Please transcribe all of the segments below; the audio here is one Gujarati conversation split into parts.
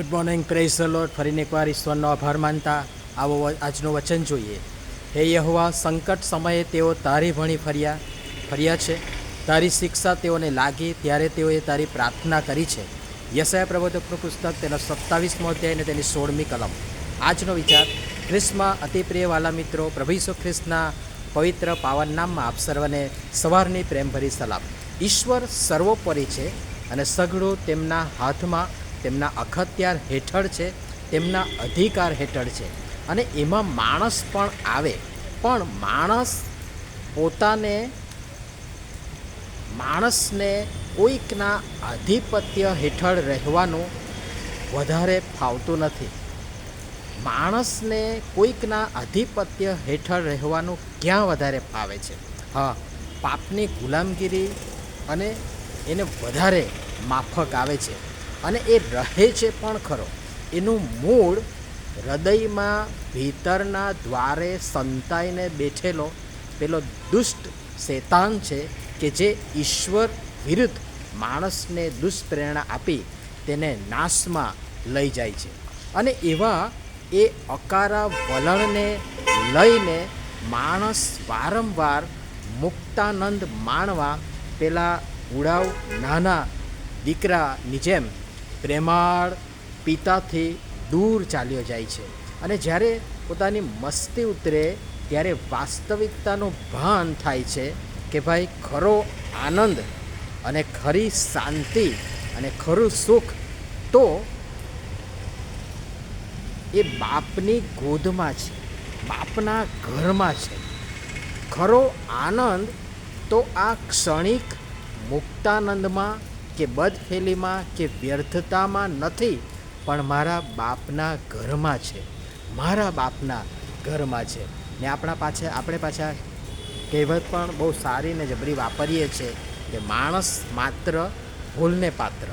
Good morning praise the lord ફરીને એકવાર ઈશ્વરનો આભાર માનતા આવો આજનું વચન જોઈએ. હે યહોવા, સંકટ સમયે તેઓ તારી ભણી ફર્યા ફર્યા છે. તારી શિક્ષા તેઓને લાગી, ત્યારે તેઓએ તારી પ્રાર્થના કરી છે. યશયા પ્રબોધકનું પુસ્તક તેનો સત્તાવીસમો અધ્યાય અને તેની સોળમી કલમ. આજનો વિચાર, ખ્રિસ્તમાં અતિપ્રિય વાલા મિત્રો, પ્રભુ ઈસુ ખ્રિસ્તના પવિત્ર પાવન નામમાં આપ સર્વને સવારની પ્રેમભરી સલામ. ઈશ્વર સર્વોપરી છે અને સઘળું તેમના હાથમાં તેમના અખત્યાર હેઠળ છે, તેમના અધિકાર હેઠળ છે. અને એમાં માણસ પણ આવે. પણ માણસ પોતાને, માણસને કોઈકના આધિપત્ય હેઠળ રહેવાનું વધારે ફાવતું નથી. માણસને કોઈકના આધિપત્ય હેઠળ રહેવાનું ક્યાં વધારે ફાવે છે? હા, પાપની ગુલામગીરી અને એને વધારે માફક આવે છે. અને એ રહે છે પણ ખરો. એનું મૂળ હૃદયમાં ભીતરના દ્વારે સંતાઈને બેઠેલો પેલો દુષ્ટ શેતાન છે કે જે ઈશ્વર વિરુદ્ધ માણસને દુષ્પ્રેરણા આપી તેને નાશમાં લઈ જાય છે. અને એવા એ અકારા વલણને લઈને માણસ વારંવાર મુક્તાનંદ માણવા પેલા ઉડાવ નાના દીકરાની જેમ પ્રેમાળ પિતાથી દૂર ચાલ્યો જાય છે. અને જ્યારે પોતાની મસ્તી ઉતરે, ત્યારે વાસ્તવિકતાનું ભાન થાય છે કે ભાઈ ખરો આનંદ અને ખરી શાંતિ અને ખરું સુખ, તો એ બાપની ગોદમાં છે, બાપના ઘરમાં છે. ખરો આનંદ તો આ ક્ષણિક મુક્તાનંદમાં કે બદફેલીમાં કે વ્યર્થતામાં નથી, પણ મારા બાપના ઘરમાં છે. મારા બાપના ઘરમાં છે. ને આપણા પાછા, આપણે પાછા કહેવત પણ બહુ સારી ને જબરી વાપરીએ છીએ કે માણસ માત્ર ભૂલને પાત્ર.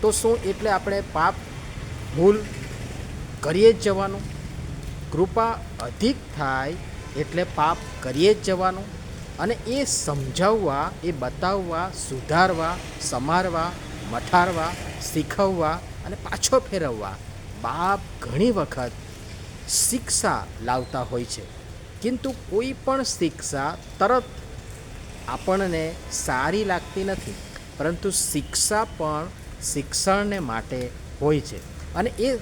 તો શું એટલે આપણે પાપ, ભૂલ કરીએ જ જવાનું? કૃપા અધિક થાય એટલે પાપ કરીએ જ જવાનું? અને એ સમજાવવા, એ બતાવવા, સુધારવા, સમારવા, મઠારવા, શીખવવા અને પાછો ફેરવવા બાપ ઘણી વખત શિક્ષા લાવતા હોય છે. કિંતુ કોઈ પણ શિક્ષા તરત આપણને સારી લાગતી નથી, પરંતુ શિક્ષા પણ શિક્ષણને માટે હોય છે અને એ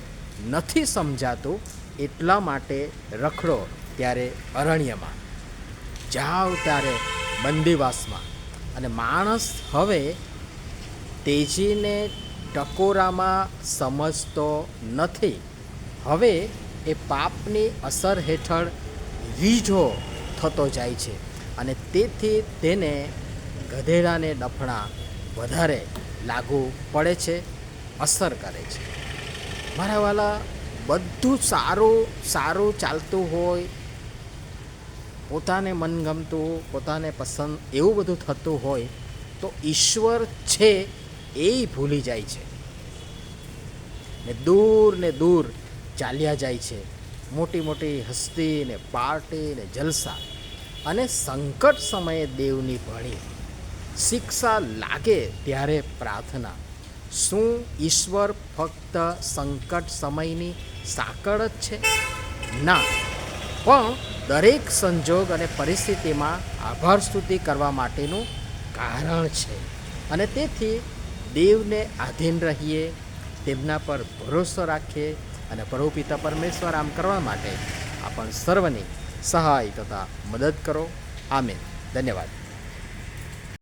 નથી સમજાતું એટલા માટે રખડો ત્યારે અરણ્યમાં. જાઓ ત્યારે બંદીવાસમાં. અને માણસ હવે તેજીને ટકોરામાં સમજતો નથી. હવે એ પાપની અસર હેઠળ વીજો થતો જાય છે અને તેથી તેને ગધેડાને ડફણા વધારે લાગુ પડે છે, અસર કરે છે. મારા વાલા, બધું સારું સારું ચાલતું હોય પોતાને મનગમતું, પોતાને પસંદ એવું બધું થતું હોય, તો ઈશ્વર છે એ ભૂલી જાય છે. ને દૂર ને દૂર ચાલ્યા જાય છે. મોટી મોટી હસ્તી ને પાર્ટી ને જલસા. અને સંકટ સમયે દેવની ભણી. શિક્ષા લાગે ત્યારે પ્રાર્થના. શું ઈશ્વર ફક્ત સંકટ સમયની સાંકળ જ છે? ના. પણ દરેક સંજોગ અને પરિસ્થિતિમાં આભાર સ્તુતિ કરવા માટેનું કારણ છે. અને તેથી દેવને આધીન રહીએ, તેમના પર ભરોસો રાખીએ અને પ્રભુ પિતા પરમેશ્વર આમ કરવા માટે આપણ સર્વની સહાય તથા મદદ કરો. આમે ધન્યવાદ.